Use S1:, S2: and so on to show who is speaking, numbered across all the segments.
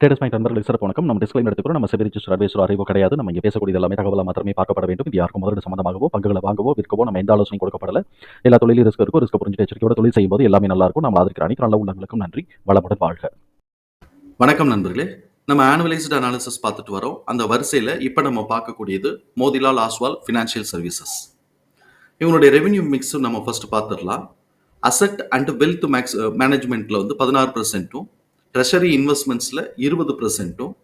S1: Traders point நண்பர்களுக்கு சிறப்பு வணக்கம். நம்ம டிஸ்கிளைம் எடுத்துக்கிறோம் நம்ம செபி ரிஜிஸ்டர் அட்வைசர் அறிவோ கிடையாது. நம்ம இங்கே பேசக்கூடிய எல்லாமே தகவலாக மாத்திரமே பார்க்கப்பட வேண்டும். இது யாருக்கும் முதலீடு சம்பந்தமாகவோ பங்குகளை வாங்கவோ விற்கவோ நம்ம எந்த ஆலோசனை கொடுக்கப்படல. எல்லா தொழிலும் ரிஸ்க் இருக்கும் ரிஸ்க் புரிஞ்சு எச்சரிக்கையோட தொழில் செய்யும்போது எல்லாமே நல்லா இருக்கும். நம்ம அதற்கு அனைத்து நல்ல உள்ளங்களுக்கும் நன்றி. வளமுடன் வாழ்க.
S2: வணக்கம் நண்பர்களே. நம்ம ஆனுவலைஸ்டு அனாலிசிஸ் பார்த்துட்டு வரோம். அந்த வரிசையில் இப்போ நம்ம பார்க்கக்கூடியது மோதிலால் ஆஸ்வால் ஃபினான்ஷியல் சர்வீசஸ் இவங்களுடைய ரெவென்யூ மிக்ஸும் நம்ம ஃபர்ஸ்ட் பார்த்துடலாம். அசட் அண்ட் வெல்த் மேக்ஸ் மேனேஜ்மெண்ட்டில் வந்து பதினாறு பர்சன்ட்டும் ட்ரெஷரி இன்வெஸ்ட்மெண்ட்ஸில் இருபது பர்சன்ட்டும்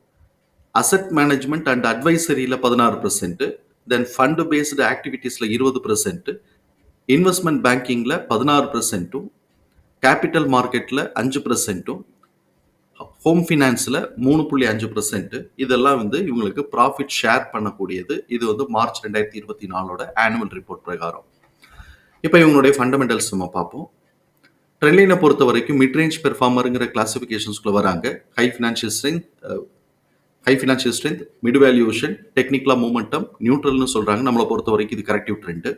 S2: அசட் மேனேஜ்மெண்ட் அண்ட் அட்வைசரியில் பதினாறு பர்சன்ட்டு தென் ஃபண்டு பேஸ்டு ஆக்டிவிட்டீஸில் இருபது பர்சன்ட்டு இன்வெஸ்ட்மெண்ட் பேங்கிங்கில் பதினாறு பர்சன்ட்டும் கேபிட்டல் மார்க்கெட்டில் அஞ்சு பர்சன்ட்டும் ஹோம் ஃபினான்ஸில் மூணு புள்ளி அஞ்சு பர்சன்ட் இதெல்லாம் வந்து இவங்களுக்கு ப்ராஃபிட் ஷேர் பண்ணக்கூடியது. இது வந்து மார்ச் ரெண்டாயிரத்தி இருபத்தி நாலோட ஆனுவல் ரிப்போர்ட் பிரகாரம். இப்போ இவங்களுடைய ஃபண்டமெண்டல்ஸ் நம்ம பார்ப்போம். ட்ரெண்ட்லைனை பொறுத்த வரைக்கும் மிட் ரேஞ்ச் பெர்ஃபார்மருங்கிற கிளாசிஃபிகேஷன்ஸ்குள்ளே வராங்க high financial strength high financial strength mid valuation டெக்னிக்கலாக மூமெண்டம் நியூட்ரல்னு சொல்கிறாங்க நம்மளை பொறுத்த வரைக்கும் இது கரெக்டிவ் ட்ரெண்டு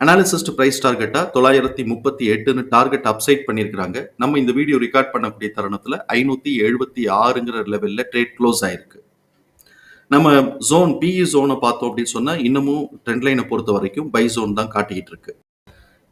S2: அனாலிசிஸ்ட் ப்ரைஸ் டார்கெட்டாக தொள்ளாயிரத்தி முப்பத்தி எட்டுன்னு டார்கெட் அப்சைட் பண்ணியிருக்கிறாங்க. நம்ம இந்த வீடியோ ரெக்கார்ட் பண்ணக்கூடிய தருணத்தில் ஐநூற்றி எழுபத்தி ஆறுங்கிற லெவலில் ட்ரேட் க்ளோஸ் ஆயிருக்கு. நம்ம ஜோன் பிஇ ஜோனை பார்த்தோம் அப்படின்னு சொன்னால் இன்னமும் ட்ரெண்ட் லைனை பொறுத்த வரைக்கும் பை ஜோன் தான் காட்டிக்கிட்டு இருக்கு.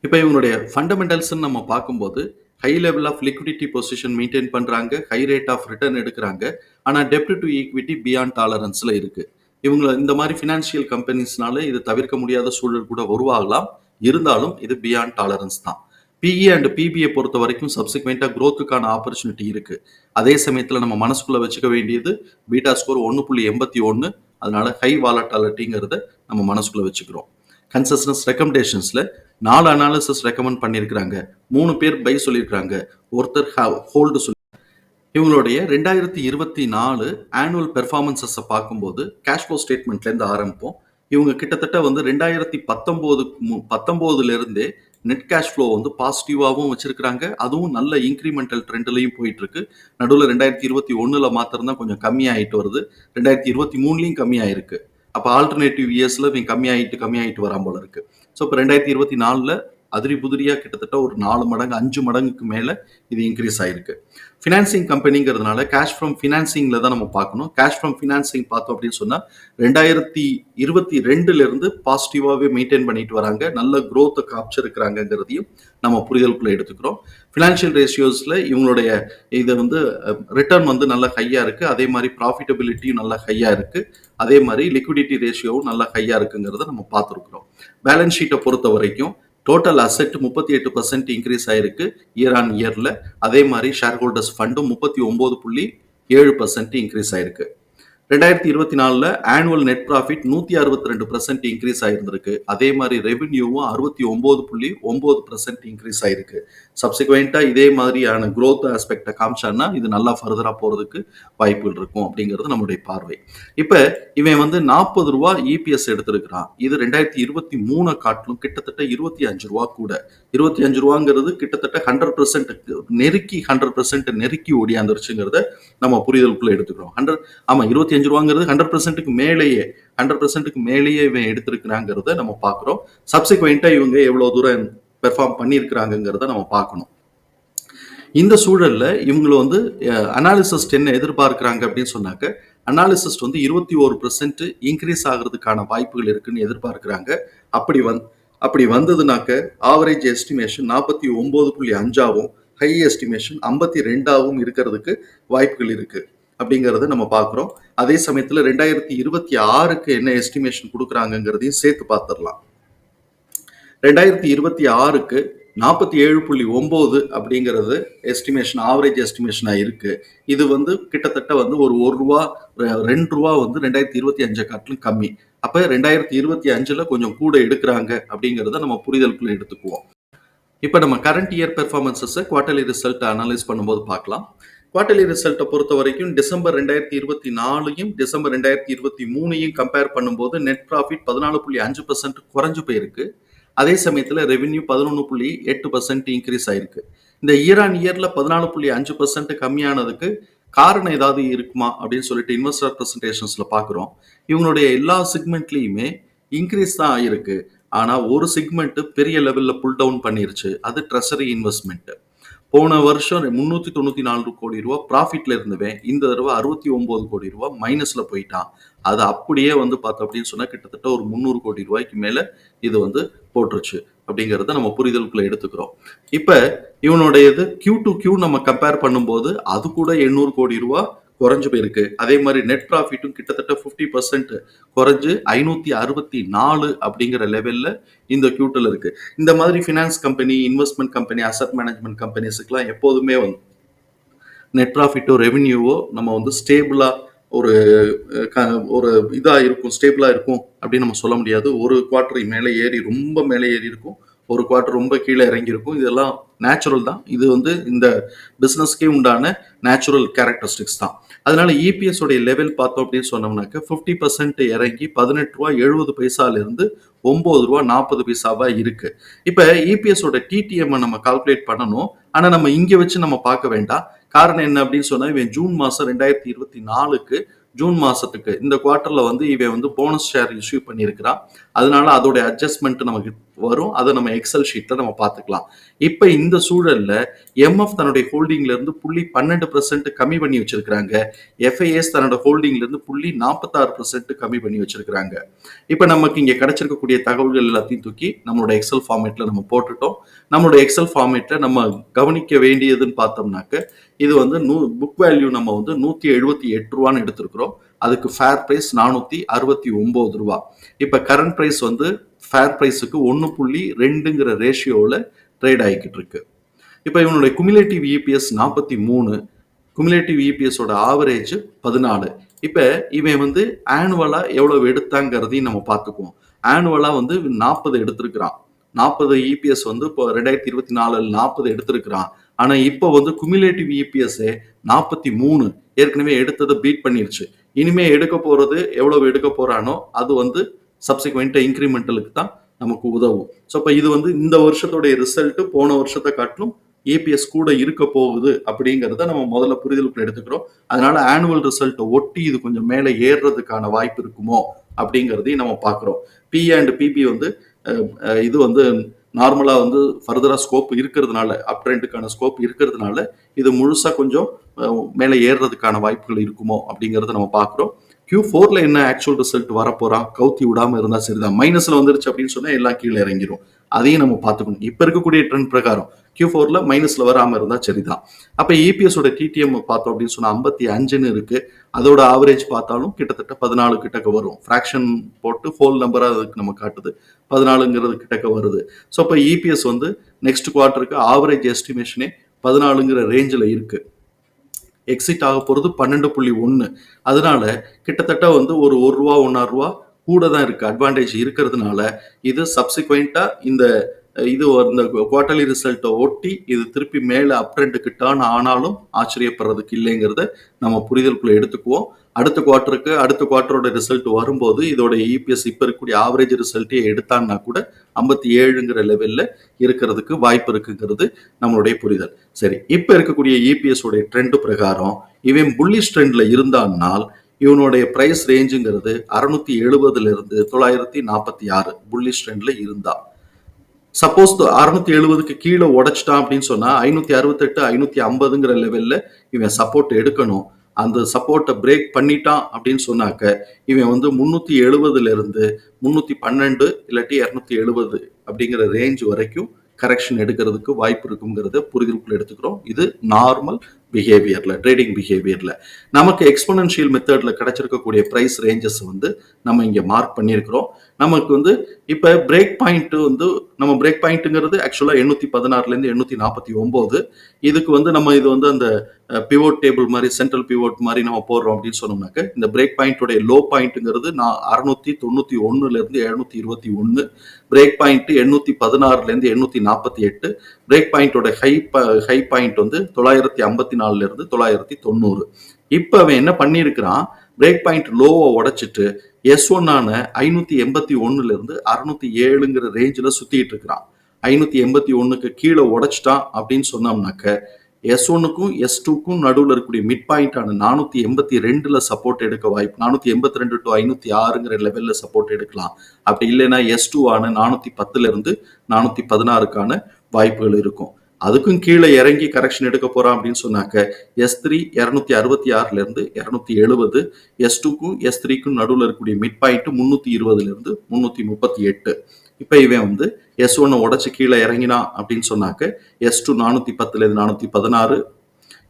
S2: இப்போ இவங்களுடைய ஃபண்டமெண்டல்ஸ்ன்னு நம்ம பார்க்கும்போது high level of liquidity position maintain பண்ணுறாங்க ஹை ரேட் ஆஃப் ரிட்டர்ன் எடுக்கிறாங்க. ஆனால் டெப்ட் டு ஈக்விட்டி பியாண்ட் டாலரன்ஸில் இருக்குது இவங்க இந்த மாதிரி ஃபினான்ஷியல் கம்பெனிஸ்னால இது தவிர்க்க முடியாத சூழல் கூட உருவாகலாம். இருந்தாலும் இது பியாண்ட் டாலரன்ஸ் தான். பிஇ அண்ட் பிபிஐ பொறுத்த வரைக்கும் சப்சிக்வெண்ட்டாக க்ரோத்துக்கான ஆப்பர்ச்சுனிட்டி இருக்குது அதே சமயத்தில் நம்ம மனசுக்குள்ளே வச்சுக்க வேண்டியது பீட்டா ஸ்கோர் ஒன்று புள்ளி எண்பத்தி ஒன்று அதனால ஹை வாலட்டாலிட்டிங்கிறத நம்ம மனசுக்குள்ளே வச்சுக்கிறோம். கன்சஸ்னஸ் ரெக்கமெண்டேஷன்ஸில் நாலு அனாலிசிஸ் ரெக்கமெண்ட் பண்ணியிருக்கிறாங்க. மூணு பேர் பை சொல்லியிருக்கிறாங்க. ஒருத்தர் ஹோல்டு சொல்லி இவங்களுடைய ரெண்டாயிரத்தி இருபத்தி நாலு ஆனுவல் பெர்ஃபார்மன்சஸை பார்க்கும்போது கேஷ் ஃப்ளோ ஸ்டேட்மெண்ட்லேருந்து ஆரம்பிப்போம். இவங்க கிட்டத்தட்ட வந்து ரெண்டாயிரத்தி பத்தொம்போது பத்தொம்போதுலேருந்தே நெட் கேஷ் ஃப்ளோ வந்து பாசிட்டிவாகவும் வச்சிருக்கிறாங்க. அதுவும் நல்ல இன்க்ரிமெண்டல் ட்ரெண்ட்லையும் போயிட்டு இருக்கு நடுவில் ரெண்டாயிரத்தி இருபத்தி ஒன்றில் மாத்திரம் தான் கொஞ்சம் கம்மியாயிட்டு வருது. ரெண்டாயிரத்தி இருபத்தி மூணுலேயும் கம்மியாயிருக்கு. அப்போ ஆல்டர்னேட்டிவ் இயர்ஸில் இவங்க கம்மியாயிட்டு கம்மியாயிட்டு வரான் போல இருக்கு. ஸோ இப்போ ரெண்டாயிரத்தி இருபத்தி நாலில் அதிரி புதிரியாக கிட்டத்தட்ட ஒரு நாலு மடங்கு அஞ்சு மடங்குக்கு மேலே இது இன்க்ரீஸ் ஆயிருக்கு. ஃபினான்சிங் கம்பெனிங்கிறதுனால கேஷ் ஃப்ரம் ஃபினான்சிங்கில் தான் நம்ம பார்க்கணும். கேஷ் ஃப்ரம் ஃபினான்சிங் பார்த்தோம் அப்படின்னு சொன்னால் ரெண்டாயிரத்தி இருபத்தி ரெண்டுலேருந்து பாசிட்டிவாகவே மெயின்டைன் பண்ணிட்டு வராங்க. நல்ல க்ரோத்தை காமிச்சிருக்கிறாங்கங்கிறதையும் நம்ம புரிதலுக்குள்ளே எடுத்துக்கிறோம். ஃபினான்ஷியல் ரேஷியோஸில் இவங்களுடைய இதை வந்து ரிட்டர்ன் வந்து நல்ல ஹையாக இருக்குது அதே மாதிரி ப்ராஃபிட்டபிலிட்டியும் நல்ல ஹையாக இருக்குது அதே மாதிரி லிக்விடிட்டி ரேஷியோவும் நல்ல ஹையாக இருக்குங்கிறத நம்ம பார்த்துருக்குறோம். பேலன்ஸ் ஷீட்டை பொறுத்த வரைக்கும் டோட்டல் அசெட் முப்பத்தி எட்டு பர்சன்ட் இன்க்ரீஸ் ஆயிருக்கு. இயர் ஆன் இயர்ல அதே மாதிரி ஷேர் ஹோல்டர்ஸ் ஃபண்டும் முப்பத்தி ஒன்பது புள்ளி ஏழு பர்சன்ட் இன்க்ரீஸ் ஆயிருக்கு. ரெண்டாயிரத்தி இருபத்தி நாலில் ஆனுவல் நெட் ப்ராஃபிட் நூத்தி அறுபத்தி ரெண்டு பர்சன்ட் இன்க்ரீஸ் ஆயிருந்திருக்கு. அதே மாதிரி ரெவென்யூவும் அறுபத்தி ஒன்பது புள்ளி ஒன்பது பர்சன்ட் இன்க்ரீஸ் ஆயிருக்கு. சப்சிக்வெண்ட்டாக இதே மாதிரியான க்ரோத் ஆஸ்பெக்டை காமிச்சான்னா இது நல்லா ஃபர்தரா போறதுக்கு வாய்ப்புகள் இருக்கும் அப்படிங்கிறது நம்மளுடைய பார்வை. இப்போ இவன் வந்து நாற்பது ரூபா இபிஎஸ் எடுத்திருக்கிறான். இது ரெண்டாயிரத்தி இருபத்தி மூணை காட்டிலும் கிட்டத்தட்ட இருபத்தி அஞ்சு ரூபா கூட. இருபத்தி அஞ்சு ரூபாங்கிறது கிட்டத்தட்ட ஹண்ட்ரட் பர்சன்ட் நெருக்கி ஹண்ட்ரட் பர்சன்ட் நெருக்கி ஓடியாந்துருச்சுங்கிறத நம்ம புரிதலுக்குள்ளே எடுத்துக்கிறோம். ஹண்ட்ரட் ஆமா இருபத்தி அஞ்சு ரூபாங்கிறது ஹண்ட்ரட் பர்சன்ட்டுக்கு மேலேயே ஹண்ட்ரட் பர்சன்ட்டுக்கு மேலேயே இவன் எடுத்திருக்கிறாங்கிறத நம்ம பார்க்குறோம். சப்சிக்வெண்ட்டாக இவங்க எவ்வளோ தூரம் பெர்ஃபார்ம் பண்ணியிருக்கிறாங்கிறத நம்ம பார்க்கணும். இந்த சூழலில் இவங்களை வந்து அனாலிசிஸ்ட் என்ன எதிர்பார்க்குறாங்க அப்படின்னு சொன்னாக்க அனாலிசிஸ்ட் வந்து இருபத்தி ஒரு பெர்சென்ட் இன்க்ரீஸ் ஆகிறதுக்கான வாய்ப்புகள் இருக்குன்னு எதிர்பார்க்குறாங்க. அப்படி வந் அப்படி வந்ததுனாக்க ஆவரேஜ் எஸ்டிமேஷன் நாற்பத்தி ஒம்பது புள்ளி அஞ்சாவும் ஹை எஸ்டிமேஷன் ஐம்பத்தி ரெண்டாவும் இருக்கிறதுக்கு வாய்ப்புகள் இருக்குது அப்படிங்கிறத நம்ம பார்க்குறோம் அதே சமயத்தில் ரெண்டாயிரத்தி இருபத்தி ஆறுக்கு என்ன எஸ்டிமேஷன் கொடுக்குறாங்கங்கிறதையும் சேர்த்து பார்த்துடலாம் ரெண்டாயிரத்தி இருபத்தி ஆறுக்கு நாற்பத்தி ஏழு புள்ளி ஒம்பது அப்படிங்கிறது எஸ்டிமேஷன் ஆவரேஜ் எஸ்டிமேஷனாக இருக்குது இது வந்து கிட்டத்தட்ட வந்து ஒரு ஒரு ரூபா ரெண்டு ரூபா வந்து ரெண்டாயிரத்தி இருபத்தி அஞ்சை காட்டிலும் கம்மி. அப்போ ரெண்டாயிரத்தி இருபத்தி அஞ்சில் கொஞ்சம் கூட எடுக்கிறாங்க அப்படிங்கிறத நம்ம புரிதலுக்குள்ள எடுத்துக்குவோம். இப்போ நம்ம கரண்ட் இயர் பெர்ஃபார்மன்ஸஸை குவார்டர்லி ரிசல்ட் அனலைஸ் பண்ணும்போது பார்க்கலாம் குவார்டர்லி ரிசல்ட்டை பொறுத்த வரைக்கும் டிசம்பர் ரெண்டாயிரத்தி இருபத்தி நாலையும் டிசம்பர் ரெண்டாயிரத்தி இருபத்தி மூணையும் கம்பேர் பண்ணும்போது நெட் ப்ராஃபிட் பதினாலு புள்ளி அஞ்சு பர்சன்ட் குறைஞ்சு போயிருக்கு. அதே சமயத்தில் ரெவென்யூ பதினொன்று புள்ளி எட்டு பர்சன்ட் இன்க்ரீஸ் ஆயிருக்கு. இந்த இயர் ஆன் இயரில் பதினாலு புள்ளி அஞ்சு பர்சன்ட் கம்மியானதுக்கு காரணம் ஏதாவது இருக்குமா அப்படின்னு சொல்லிட்டு இன்வெஸ்டர் ப்ரெசன்டேஷன்ஸில் பார்க்குறோம் இவங்களுடைய எல்லா செக்மெண்ட்லேயுமே இன்க்ரீஸ் தான் ஆயிருக்கு. ஆனால் ஒரு சிக்மெண்ட்டு பெரிய லெவலில் புல் டவுன் பண்ணிருச்சு. அது ட்ரெஷரி இன்வெஸ்ட்மெண்ட்டு போன வருஷம் முன்னூத்தி தொண்ணூத்தி நாலு கோடி ரூபா ப்ராஃபிட்ல இருந்துவேன். இந்த தடவை அறுபத்தி ஒன்பது கோடி ரூபா மைனஸ்ல போயிட்டான். அது அப்படியே வந்து பார்த்தோம் அப்படின்னு சொன்னா கிட்டத்தட்ட ஒரு முந்நூறு கோடி ரூபாய்க்கு மேல இது வந்து போட்டுருச்சு அப்படிங்கிறத நம்ம புரிதலுக்குள்ள எடுத்துக்கிறோம். இப்ப இவனுடையது கியூ டு கியூ நம்ம கம்பேர் பண்ணும்போது அது கூட எண்ணூறு கோடி ரூபா குறைஞ்சு போயிருக்கு. அதே மாதிரி நெட் ப்ராஃபிட்டும் கிட்டத்தட்ட ஃபிஃப்டி பர்சன்ட் குறைஞ்சு ஐநூத்தி அறுபத்தி நாலு அப்படிங்கிற லெவல்ல இந்த கியூட்டில் இருக்கு. இந்த மாதிரி finance company investment company asset management கம்பெனிஸுக்குலாம் எப்போதுமே வந்து நெட் ப்ராஃபிட்டோ ரெவென்யூவோ நம்ம வந்து ஸ்டேபிளா ஒரு க- ஒரு இதாக இருக்கும் ஸ்டேபிளாக இருக்கும் அப்படின்னு நம்ம சொல்ல முடியாது. ஒரு குவார்ட்டர் மேலே ஏறி ரொம்ப மேலே ஏறி இருக்கும். ஒரு குவார்ட்டர் ரொம்ப கீழே இறங்கியிருக்கும். இதெல்லாம் நேச்சுரல் தான். இது வந்து இந்த பிஸ்னஸ்க்கே உண்டான நேச்சுரல் கேரக்டரிஸ்டிக்ஸ் தான். அதனால இபிஎஸ் உடைய லெவல் பார்த்தோம் அப்படின்னு சொன்னோம்னாக்க ஃபிஃப்டி பர்சன்ட் இறங்கி பதினெட்டு ரூபா எழுபது பைசால இருந்து ரூபா நாற்பது பைசாவா இருக்கு. இப்போ இபிஎஸோட டிடிஎம் நம்ம கால்குலேட் பண்ணணும். ஆனால் நம்ம இங்கே வச்சு நம்ம பார்க்க வேண்டாம். காரணம் என்ன அப்படின்னு சொன்னால் இவன் ஜூன் மாதம் ரெண்டாயிரத்தி இருபத்தி நாலுக்கு ஜூன் மாசத்துக்கு இந்த குவார்ட்டர்ல வந்து இவன் வந்து போனஸ் ஷேர் இஷ்யூ பண்ணியிருக்கிறான். அதனால அதோடைய அட்ஜஸ்ட்மெண்ட் நமக்கு வரும். அதை நம்ம எக்ஸல் ஷீட்ல நம்ம பார்த்துக்கலாம். இப்போ இந்த சூழல்ல எம்எஃப் தன்னுடைய ஹோல்டிங்ல இருந்து புள்ளி பன்னெண்டு பர்சன்ட் கம்மி பண்ணி வச்சிருக்கிறாங்க. எஃப்ஐஎஸ் தன்னோட ஹோல்டிங்ல இருந்து புள்ளி நாற்பத்தாறு பர்சன்ட் கம்மி பண்ணி வச்சிருக்கிறாங்க. இப்போ நமக்கு இங்க கிடைச்சிருக்கக்கூடிய தகவல்கள் எல்லாத்தையும் தூக்கி நம்மளோட எக்ஸல் ஃபார்மேட்ல நம்ம போட்டுட்டோம். நம்மளோட எக்ஸல் ஃபார்மேட்ல நம்ம கவனிக்க வேண்டியதுன்னு பார்த்தோம்னாக்க இது வந்து நூ புக் வேல்யூ நம்ம வந்து நூத்தி எழுபத்தி எட்டு ரூபான்னு எடுத்திருக்கிறோம். அதுக்கு ஃபேர் ப்ரைஸ் நானூத்தி அறுபத்தி ஒன்பது ரூபா. இப்ப கரண்ட் ப்ரைஸ் வந்து ஃபேர் ப்ரைஸுக்கு ஒன்று புள்ளி ரெண்டுங்கிற ரேஷியோவில் ட்ரேட் ஆகிக்கிட்டு இருக்கு. இப்போ இவனுடைய குமுலேட்டிவ் இபிஎஸ் நாற்பத்தி மூணு குமுலேட்டிவ் இபிஎஸோட ஆவரேஜ் பதினாலு. இப்போ இவன் வந்து ஆனுவலாக எவ்வளவு எடுத்தாங்கிறதையும் நம்ம பார்த்துக்குவோம். ஆனுவலாக வந்து நாற்பது எடுத்திருக்கிறான். நாற்பது இபிஎஸ் வந்து இப்போ ரெண்டாயிரத்தி இருபத்தி நாலில் நாற்பது எடுத்திருக்கிறான். ஆனால் இப்போ வந்து குமுலேட்டிவ் இபிஎஸ்ஸே நாற்பத்தி மூணு. ஏற்கனவே எடுத்ததை பீட் பண்ணிருச்சு. இனிமே எடுக்க போகிறது எவ்வளவு எடுக்க போகிறானோ அது வந்து சப்சிக்வெண்ட்டாக இன்க்ரிமெண்டலுக்கு தான் நமக்கு உதவும். ஸோ இப்போ இது வந்து இந்த வருஷத்துடைய ரிசல்ட்டு போன வருஷத்தை காட்டிலும் ஏபிஎஸ் கூட இருக்க போகுது அப்படிங்கிறத நம்ம முதல்ல புரிதலுக்குள்ள எடுத்துக்கிறோம். அதனால ஆனுவல் ரிசல்ட்டை ஒட்டி இது கொஞ்சம் மேலே ஏறுறதுக்கான வாய்ப்பு இருக்குமோ அப்படிங்கிறதையும் நம்ம பார்க்குறோம். பி அண்ட் பிபி வந்து இது வந்து நார்மலாக வந்து ஃபர்தராக ஸ்கோப் இருக்கிறதுனால அப் ட்ரெண்டுக்கான ஸ்கோப் இருக்கிறதுனால இது முழுசாக கொஞ்சம் மேலே ஏறுறதுக்கான வாய்ப்புகள் இருக்குமோ அப்படிங்கிறத நம்ம பார்க்குறோம். கியூ ஃபோர்ல என்ன ஆக்சுவல் ரிசல்ட் வரப்போறா? கவுத்தி விடாம இருந்தா சரிதான். மைனஸ்ல வந்துருச்சு அப்படின்னு சொன்னா எல்லாம் கீழே இறங்கிரும். அதையும் நம்ம பார்த்துக்கணும். இப்ப இருக்கக்கூடிய ட்ரெண்ட் பிரகாரம் கியூ ஃபோர்ல மைனஸ்ல வராம இருந்தா சரிதான். அப்ப EPS ஓட டிடிஎம் பார்த்தோம் அப்படின்னு சொன்னா ஐம்பத்தி அஞ்சுன்னு இருக்கு. அதோட ஆவரேஜ் பார்த்தாலும் கிட்டத்தட்ட பதினாலு கிட்டக்க வரும். ஃப்ராக்ஷன் போட்டு ஃபோல் நம்பரா அதுக்கு நம்ம காட்டுது. பதினாலுங்கிறது கிட்டக்க வருது. ஸோ இப்போ இபிஎஸ் வந்து நெக்ஸ்ட் குவார்ட்டருக்கு ஆவரேஜ் எஸ்டிமேஷனே பதினாலுங்கிற ரேஞ்சில் இருக்குது எக்ஸிட் ஆக போகிறது பன்னெண்டு புள்ளி ஒன்று அதனால கிட்டத்தட்ட வந்து ஒரு ஒரு ரூபா ஒன்றா ரூபா கூட தான் இருக்குது அட்வான்டேஜ் இருக்கிறதுனால இது சப்சிக்வெண்ட்டாக இந்த இது இந்த குவார்டர்லி ரிசல்ட்டை ஒட்டி இது திருப்பி மேலே அப்ரெண்ட்டுக்கு டேர்ன் ஆனாலும் ஆச்சரியப்படுறதுக்கு இல்லைங்கிறத நம்ம புரிதலுக்குள்ளே எடுத்துக்குவோம். அடுத்த குவார்ட்டருக்கு அடுத்த குவார்ட்டரோட ரிசல்ட் வரும்போது இதோட இபிஎஸ் இப்போ இருக்கக்கூடிய ஆவரேஜ் ரிசல்ட்டே எடுத்தான்னா கூட ஐம்பத்தி ஏழுங்கிற லெவலில் இருக்கிறதுக்கு வாய்ப்பு இருக்குங்கிறது நம்மளுடைய புரிதல். சரி இப்போ இருக்கக்கூடிய இபிஎஸ் உடைய ட்ரெண்ட் பிரகாரம் இவன் புல்லிஷ் ட்ரெண்டில் இருந்தான்னால் இவனுடைய ப்ரைஸ் ரேஞ்சுங்கிறது அறுநூத்தி எழுபதுலேருந்து தொள்ளாயிரத்தி நாற்பத்தி ஆறு புல்லிஷ் ட்ரெண்டில் இருந்தா. சப்போஸ் அறுநூத்தி எழுபதுக்கு கீழே உடைச்சிட்டான் அப்படின்னு சொன்னா ஐநூத்தி அறுபத்தெட்டு ஐநூத்தி ஐம்பதுங்கிற லெவல்ல இவன் சப்போர்ட் எடுக்கணும். அந்த சப்போர்ட்டை பிரேக் பண்ணிட்டான் அப்படின்னு சொன்னாக்க இவன் வந்து முந்நூற்றி எழுபதுலேருந்து முந்நூற்றி பன்னெண்டு இல்லாட்டி இரநூத்தி எழுபது அப்படிங்கிற ரேஞ்ச் வரைக்கும் கரெக்ஷன் எடுக்கிறதுக்கு வாய்ப்பு இருக்குங்கிறத புரிதலுக்குள்ள எடுத்துக்கிறோம். இது நார்மல் பிஹேவியரில் ட்ரேடிங் பிஹேவியரில் நமக்கு எக்ஸ்போனன்ஷியல் மெத்தடில் கிடச்சிருக்கக்கூடிய பிரைஸ் ரேஞ்சஸ் வந்து நம்ம இங்கே மார்க் பண்ணியிருக்கிறோம். நமக்கு வந்து இப்போ பிரேக் பாயிண்ட் வந்து நம்ம பிரேக் பாயிண்ட்டுங்கிறது ஆக்சுவலாக எண்ணூற்றி பதினாறுலேருந்து எண்ணூற்றி நாற்பத்தி ஒம்பது. இதுக்கு வந்து நம்ம இது வந்து அந்த பிவோட் டேபிள் மாதிரி சென்ட்ரல் பிவோட் மாதிரி நம்ம போடுறோம் அப்படின்னு சொன்னோம்னாக்க இந்த பிரேக் பாயிண்ட்டுடைய லோ பாயிண்ட்டுங்கிறது நான் அறுநூத்தி தொண்ணூற்றி ஒன்றுலேருந்து எழுநூற்றி இருபத்தி ஒன்று பிரேக் பாயிண்ட் எண்ணூற்றி பதினாறுலேருந்து எண்ணூற்றி நாற்பத்தி எட்டு. பிரேக் பாயிண்ட்டோட ஹை ஹை பாயிண்ட் வந்து தொள்ளாயிரத்தி ஐம்பத்தி நாலுலேருந்து தொள்ளாயிரத்தி தொண்ணூறு. இப்போ அவன் என்ன பண்ணியிருக்கிறான்? பிரேக் பாயிண்ட் லோவை உடைச்சிட்டு எஸ் ஒன்னான ஐநூற்றி எண்பத்தி ஒன்றுலேருந்து அறுநூத்தி ஏழுங்கிற ரேஞ்சில் சுற்றிட்டு இருக்கிறான் ஐநூற்றி எண்பத்தி ஒன்றுக்கு கீழே உடைச்சிட்டான் அப்படின்னு சொன்னோம்னாக்க எஸ் ஒன்னுக்கும் எஸ் டூக்கும் நடுவில் இருக்கக்கூடிய மிட் பாயிண்டான நானூற்றி எண்பத்தி ரெண்டில் சப்போர்ட் எடுக்க வாய்ப்பு நானூற்றி எண்பத்தி ரெண்டு டு ஐநூற்றி ஆறுங்கிற லெவலில் சப்போர்ட் எடுக்கலாம். அப்படி இல்லைன்னா எஸ் டூ ஆன நானூற்றி பத்துலேருந்து நானூற்றி பதினாறுக்கான வாய்ப்புகள் இருக்கும். அதுக்கும் கீழே இறங்கி கரெக்ஷன் எடுக்க போறான் அப்படின்னு சொன்னாக்க எஸ் த்ரீ இரநூத்தி அறுபத்தி ஆறுல இருந்து இரநூத்தி எழுபது எஸ் டூக்கும் எஸ் த்ரீக்கும் நடுவில் இருக்கக்கூடிய மிட் பாயிண்ட் முன்னூத்தி இருபதுல இருந்து முன்னூத்தி முப்பத்தி எட்டு. இப்போ இவன் வந்து எஸ் ஒன்னு உடச்சு கீழே இறங்கினான் அப்படின்னு சொன்னாக்க எஸ் டூ நானூத்தி பத்துல இருந்து நானூத்தி பதினாறு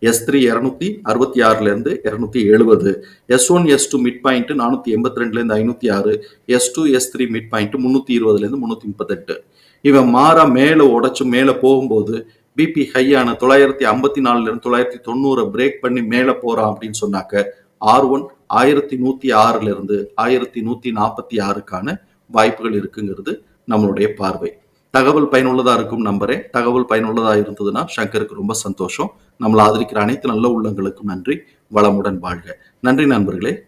S2: எஸ் த்ரீ இரநூத்தி அறுபத்தி ஆறுல இருந்து இரநூத்தி எழுபது S one S two mid point நானூத்தி எண்பத்தி ரெண்டுல இருந்து ஐநூத்தி ஆறு S two S three mid point முன்னூத்தி இருபதுல இருந்து முன்னூத்தி முப்பத்தெட்டு. இவன் மாறா மேலே உடைச்சு மேலே போகும்போது பிபி ஹையான தொள்ளாயிரத்தி ஐம்பத்தி நாலுலேருந்து தொள்ளாயிரத்தி தொண்ணூறை பிரேக் பண்ணி மேலே போகிறோம் அப்படின்னு சொன்னாக்க ஆர் ஒன் ஆயிரத்தி நூற்றி ஆறுலேருந்து ஆயிரத்தி நூற்றி நாற்பத்தி ஆறுக்கான வாய்ப்புகள் இருக்குங்கிறது நம்மளுடைய பார்வை. தகவல் பயனுள்ளதாக இருக்கும் நம்பரே தகவல் பயனுள்ளதாக இருந்ததுன்னா சங்கருக்கு ரொம்ப சந்தோஷம். நம்மளை ஆதரிக்கிற அனைத்து நல்ல உள்ளங்களுக்கும் நன்றி. வளமுடன் வாழ்க. நன்றி நண்பர்களே.